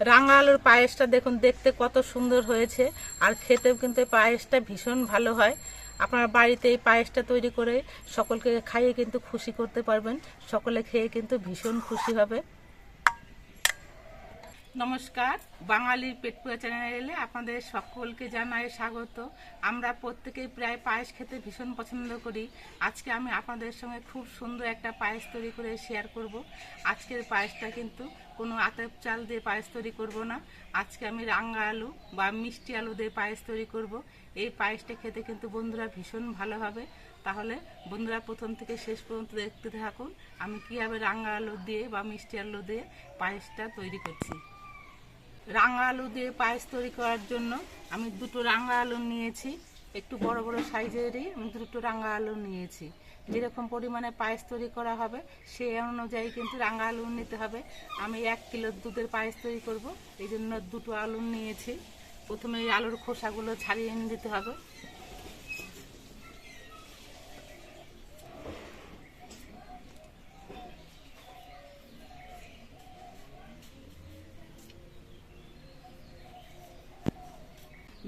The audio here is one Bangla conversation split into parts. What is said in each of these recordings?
রাঙা আলুর পায়েসটা দেখুন, দেখতে কত সুন্দর হয়েছে। আর খেতেও কিন্তু পায়েসটা ভীষণ ভালো হয়। আপনার বাড়িতে এই পায়েসটা তৈরি করে সকলকে খাইয়ে কিন্তু খুশি করতে পারবেন। সকলে খেয়ে কিন্তু ভীষণ খুশি হবে। নমস্কার, বাঙালির পেটপুয়া চ্যানেলে আপনাদের সকলকে জানাই স্বাগত। আমরা প্রত্যেকেই প্রায় পায়েস খেতে ভীষণ পছন্দ করি। আজকে আমি আপনাদের সঙ্গে খুব সুন্দর একটা পায়েস তৈরি করে শেয়ার করব। আজকের পায়েসটা কিন্তু কোনো আতপ চাল দিয়ে পায়েস তৈরি করব না। আজকে আমি রাঙা আলু বা মিষ্টি আলু দিয়ে পায়েস তৈরি করব। এই পায়েসটা খেতে কিন্তু বন্ধুরা ভীষণ ভালো হবে। তাহলে বন্ধুরা প্রথম থেকে শেষ পর্যন্ত দেখতে থাকুন, আমি কীভাবে রাঙা আলু দিয়ে বা মিষ্টি আলু দিয়ে পায়েসটা তৈরি করছি। রাঙা আলু দিয়ে পায়েস তৈরি করার জন্য আমি দুটো রাঙা আলু নিয়েছি, একটু বড় বড় সাইজেরই আমি দুটো রাঙা আলু নিয়েছি। যেরকম পরিমাণে পায়েস তৈরি করা হবে সেই অনুযায়ী কিন্তু রাঙা আলু নিতে হবে। আমি এক কিলো দুধের পায়েস তৈরি করব, এই জন্য দুটো আলু নিয়েছি। প্রথমে এই আলুর খোসাগুলো ছাড়িয়ে নিতে হবে।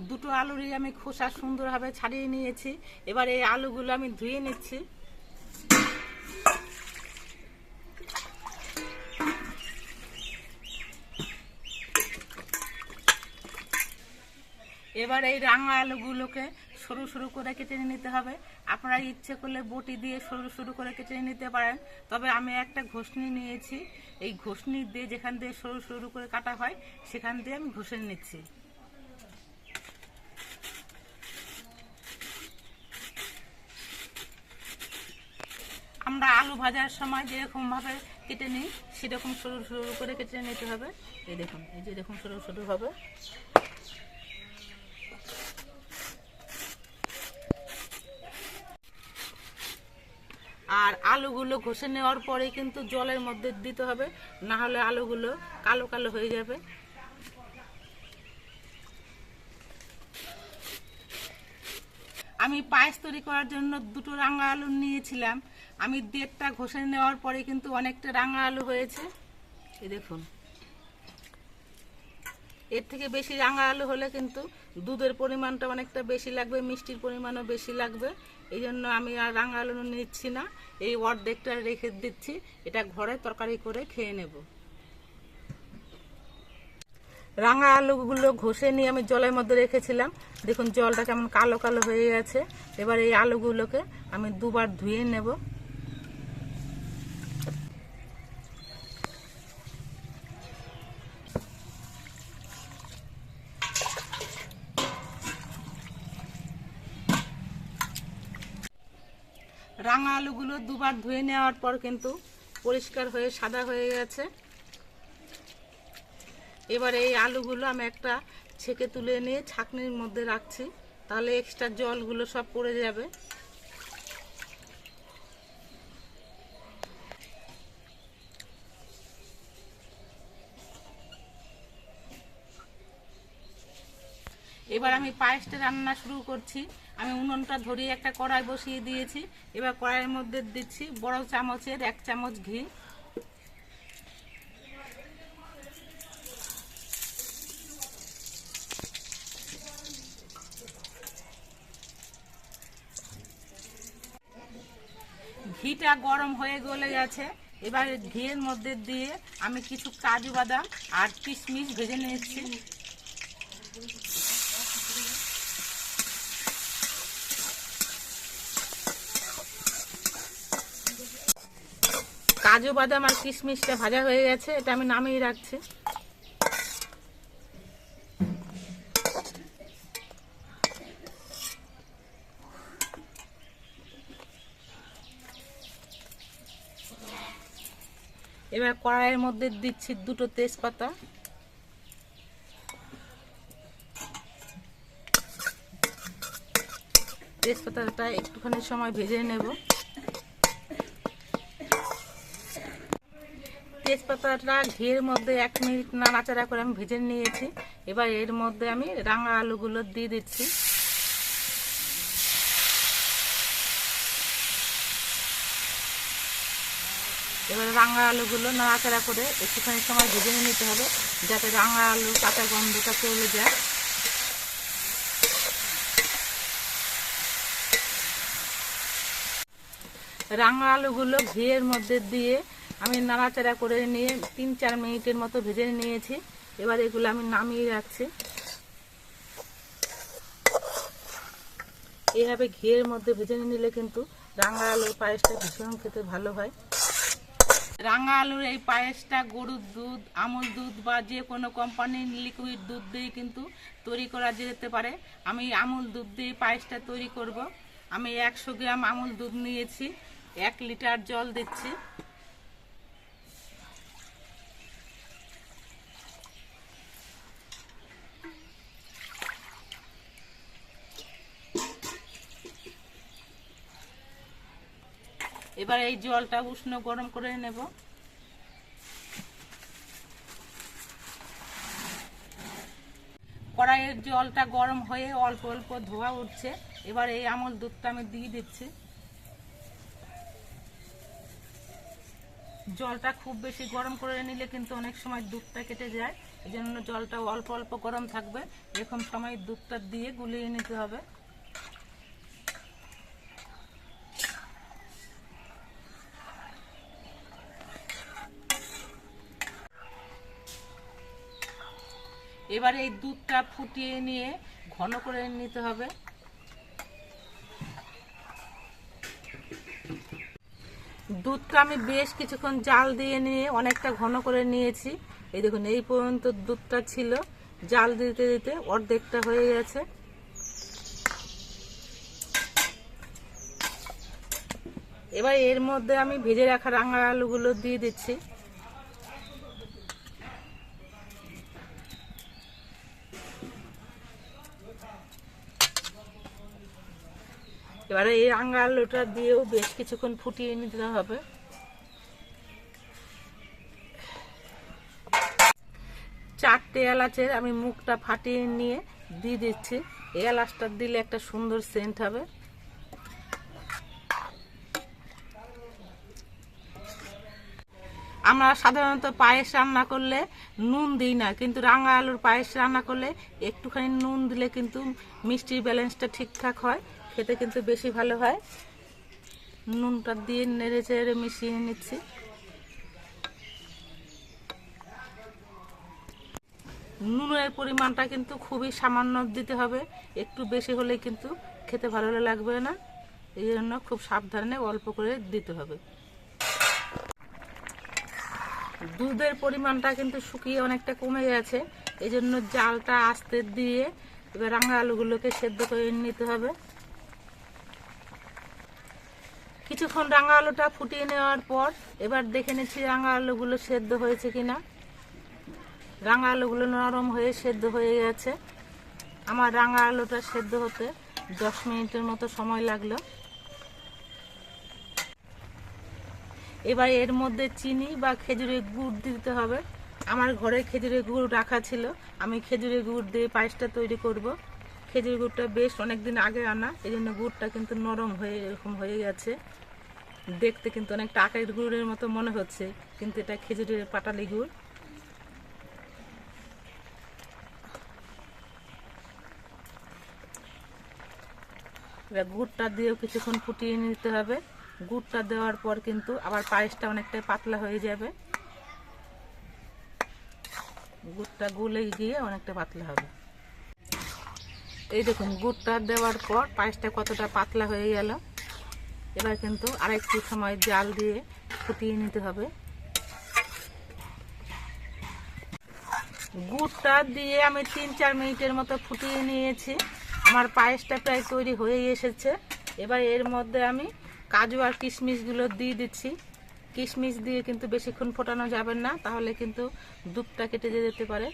দুটো আলুরই আমি খোসা সুন্দরভাবে ছাড়িয়ে নিয়েছি। এবার এই আলুগুলো আমি ধুয়ে নিচ্ছি। এবার এই রাঙা আলুগুলোকে সরু সরু করে কেটে নিতে হবে। আপনারা ইচ্ছে করলে বটি দিয়ে সরু সরু করে কেটে নিতে পারেন। তবে আমি একটা ঘষনি নিয়েছি। এই ঘষনি দিয়ে যেখান দিয়ে সরু সরু করে কাটা হয়, সেখান দিয়ে আমি ঘষে নিচ্ছি। আমরা আলু ভাজার সময় যেরকম ভাবে কেটে নিই, সেরকম সরু সরু করে কেটে নিতে হবে। এই দেখুন, এই যে দেখুন সরু সরু হবে। আর আলুগুলো ঘষে নেওয়ার পরে কিন্তু জলের মধ্যে দিতে হবে, না হলে আলুগুলো কালো কালো হয়ে যাবে। আমি পায়েস তৈরি করার জন্য দুটো রাঙা আলু নিয়েছিলাম। আমি দেড়টা ঘষে নেওয়ার পরে কিন্তু অনেকটা রাঙা আলু হয়েছে। এই দেখুন। এর থেকে বেশি রাঙা আলু হলে কিন্তু দুধের পরিমাণটা অনেকটা বেশি লাগবে, মিষ্টির পরিমাণও বেশি লাগবে। এই জন্য আমি আর রাঙা আলু নিচ্ছি না। এই অর্ধেকটা রেখে দিচ্ছি। এটা ঘরে তরকারি করে খেয়ে নেব। রাঙা আলুগুলো ঘষে নিয়ে আমি জলের মধ্যে রেখেছিলাম। দেখুন, জলটা কেমন কালো কালো হয়ে গেছে এবার এই আলুগুলোকে আমি দুবার ধুয়ে নেব। রাঙা আলুগুলো দুবার ধুয়ে নেওয়ার পর কিন্তু পরিষ্কার হয়ে সাদা হয়ে গেছে। এবার এই আলুগুলো আমি একটা ছেঁকে তুলে নিয়ে ছাকনির মধ্যে রাখছি। তাহলে এক্সট্রা জলগুলো সব পড়ে যাবে এবার আমি পায়েসটা রান্না শুরু করছি। আমি উনুনটা ধরিয়ে একটা কড়াই বসিয়ে দিয়েছি। এবার কড়াইয়ের মধ্যে দিচ্ছি বড় চামচের এক চামচ ঘি। ঘিটা গরম হয়ে গলে গেছে। এবার ঘিয়ের মধ্যে দিয়ে আমি কিছু কাজু বাদাম আর কিশমিশ ভেজে নিয়েছি কাজু বাদাম আর কিশমিশটা ভাজা হয়ে গেছে, এটা আমি নামিয়ে রাখছি। এবার কড়াইয়ের মধ্যে দিচ্ছি দুটো তেজপাতা। তেজপাতাটা একটুখানি সময় ভেজে নেব। তেজপাতাটা ঘিয়ের মধ্যে এক মিনিট নাড়াচাড়া করে আমি ভেজে নিয়েছি। এবার এর মধ্যে আমি রাঙা আলুগুলো দিয়ে দিচ্ছি। এবার রাঙা আলুগুলো নাড়াচাড়া করে একটুখানি সময় ভেজে নিতে হবে, যাতে রাঙা আলু কাঁচা গন্ধটা চলে যায়। রাঙা আলুগুলো ঘিয়ের মধ্যে দিয়ে আমি নাড়াচাড়া করে নিয়ে তিন চার মিনিটের মতো ভেজে নিয়েছি। এবার এগুলো আমি নামিয়ে রাখছি। এইভাবে ঘিয়ের মধ্যে ভেজে নিলে কিন্তু রাঙা আলুর পায়েসটা ভীষণ খেতে ভালো হয়। রাঙা আলুর এই পায়েসটা গরুর দুধ, আমুল দুধ বা যে কোনো কোম্পানির লিকুইড দুধ দিয়ে কিন্তু তৈরি করা যেতে পারে। আমি আমুল দুধ দিয়ে পায়েসটা তৈরি করব। আমি একশো গ্রাম আমুল দুধ নিয়েছি, এক লিটার জল দিচ্ছি। এবার এই জলটা উষ্ণ গরম করে নেব। কড়াইয়ের জলটা গরম হয়ে অল্প অল্প ধোয়া উঠছে। এবার এই আমল দুধটা আমি দিয়ে দিচ্ছি। জলটা খুব বেশি গরম করে নিলে কিন্তু অনেক সময় দুধটা কেটে যায়। এই জন্য জলটা অল্প অল্প গরম থাকবে। এরকম সময় দুধটা দিয়ে গুলিয়ে নিতে হবে। এবার এই দুধটা ফুটিয়ে নিয়ে ঘন করে নিতে হবে। দুধটা আমি বেশ কিছুক্ষণ জাল দিয়ে নিয়ে অনেকটা ঘন করে নিয়েছি। এই দেখুন, এই পর্যন্ত দুধটা ছিল। জাল দিতে দিতে অর্ধেকটা হয়ে গেছে। এবার এর মধ্যে আমি ভেজে রাখা রাঙা আলুগুলো দিয়ে দিচ্ছি। এবারে এই রাঙা আলুটা দিয়েও বেশ কিছুক্ষণ ফুটিয়ে নিতে হবে। চারটে এলাচের আমি মুখটা ফাটিয়ে নিয়ে দিয়ে দিচ্ছি। এলাচটা দিলে একটা সুন্দর সেন্ট হবে। আমরা সাধারণত পায়েস রান্না করলে নুন দিই না, কিন্তু রাঙা আলুর পায়েস রান্না করলে একটুখানি নুন দিলে কিন্তু মিষ্টির ব্যালেন্সটা ঠিকঠাক হয়। খেতে কিন্তু বেশি ভালো হয়। নুনটা দিয়ে নেড়ে চেড়ে মিশিয়ে নিচ্ছি। নুনের পরিমাণটা কিন্তু খুবই সামান্য দিতে হবে। একটু বেশি হলে কিন্তু খেতে ভালো লাগবে না। এই জন্য খুব সাবধানে অল্প করে দিতে হবে। দুধের পরিমাণটা কিন্তু শুকিয়ে অনেকটা কমে গেছে। এই জন্য জালটা আস্তে দিয়ে এবার রাঙা আলুগুলোকে সেদ্ধ করে নিতে হবে। কিছুক্ষণ রাঙা আলুটা ফুটিয়ে নেওয়ার পর এবার দেখে নিচ্ছি রাঙা আলুগুলো সেদ্ধ হয়েছে কিনা। রাঙা আলুগুলো নরম হয়ে সেদ্ধ হয়ে গেছে। আমার রাঙা আলুটা সেদ্ধ হতে দশ মিনিটের মতো সময় লাগল। এবার এর মধ্যে চিনি বা খেজুরের গুড় দিতে হবে। আমার ঘরে খেজুরের গুড় রাখা ছিল। আমি খেজুরের গুড় দিয়ে পায়েসটা তৈরি করব। খেজুর গুড়টা বেশ অনেক দিন আগে আনা এই জন্য গুড়টা কিন্তু নরম হয়ে এরকম হয়ে গেছে। দেখতে কিন্তু অনেকটা আখের গুড়ের মতো মনে হচ্ছে, কিন্তু এটা খেজুরের পাটালি গুড় এবার গুড়টা দিয়েও কিছুক্ষণ ফুটিয়ে নিতে হবে। গুড়টা দেওয়ার পর কিন্তু আবার পায়েসটা অনেকটাই পাতলা হয়ে যাবে। গুড়টা গুলে গিয়ে অনেকটা পাতলা হবে। এই দেখুন, গুড়টা দেওয়ার পর পায়েসটা কতটা পাতলা হয়ে গেল। এবার কিন্তু আরেকটু সময় জাল দিয়ে ফুটিয়ে নিতে হবে। গুড়টা দিয়ে আমি তিন চার মিনিটের মতো ফুটিয়ে নিয়েছি। আমার পায়েসটা প্রায় তৈরি হয়ে এসেছে। এবার এর মধ্যে আমি কাজু আর কিশমিশগুলো দিয়ে দিচ্ছি। কিশমিশ দিয়ে কিন্তু বেশিক্ষণ ফোটানো যাবে না, তাহলে কিন্তু দুধটা কেটে যেতে পারে।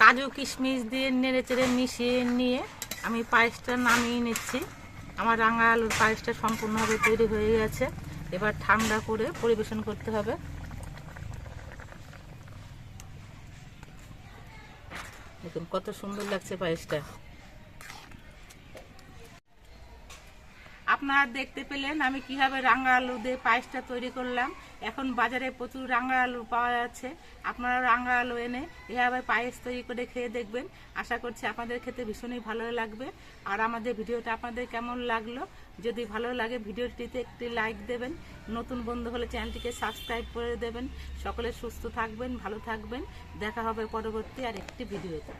কাজু কিশমিশ দিয়ে নেড়ে চেড়ে মিশিয়ে নিয়ে আমি পায়েসটা নামিয়ে নিচ্ছি। আমার রাঙা আলুর পায়েসটা সম্পূর্ণভাবে তৈরি হয়ে গেছে। এবার ঠান্ডা করে পরিবেশন করতে হবে। দেখুন কত সুন্দর লাগছে পায়েসটা। আপনারা দেখতে পেলেন আমি কীভাবে রাঙা আলু দিয়ে পায়েসটা তৈরি করলাম। এখন বাজারে প্রচুর রাঙা আলু পাওয়া যাচ্ছে। আপনারা রাঙা আলু এনে এভাবে পায়েস তৈরি করে খেয়ে দেখবেন। আশা করছি আপনাদের খেতে ভীষণই ভালো লাগবে। আর আমাদের ভিডিওটা আপনাদের কেমন লাগল? যদি ভালো লাগে ভিডিওটিতে একটি লাইক দেবেন। নতুন বন্ধু হলে চ্যানেলটিকে সাবস্ক্রাইব করে দেবেন। সকলে সুস্থ থাকবেন, ভালো থাকবেন। দেখা হবে পরবর্তী আর একটি ভিডিওতে।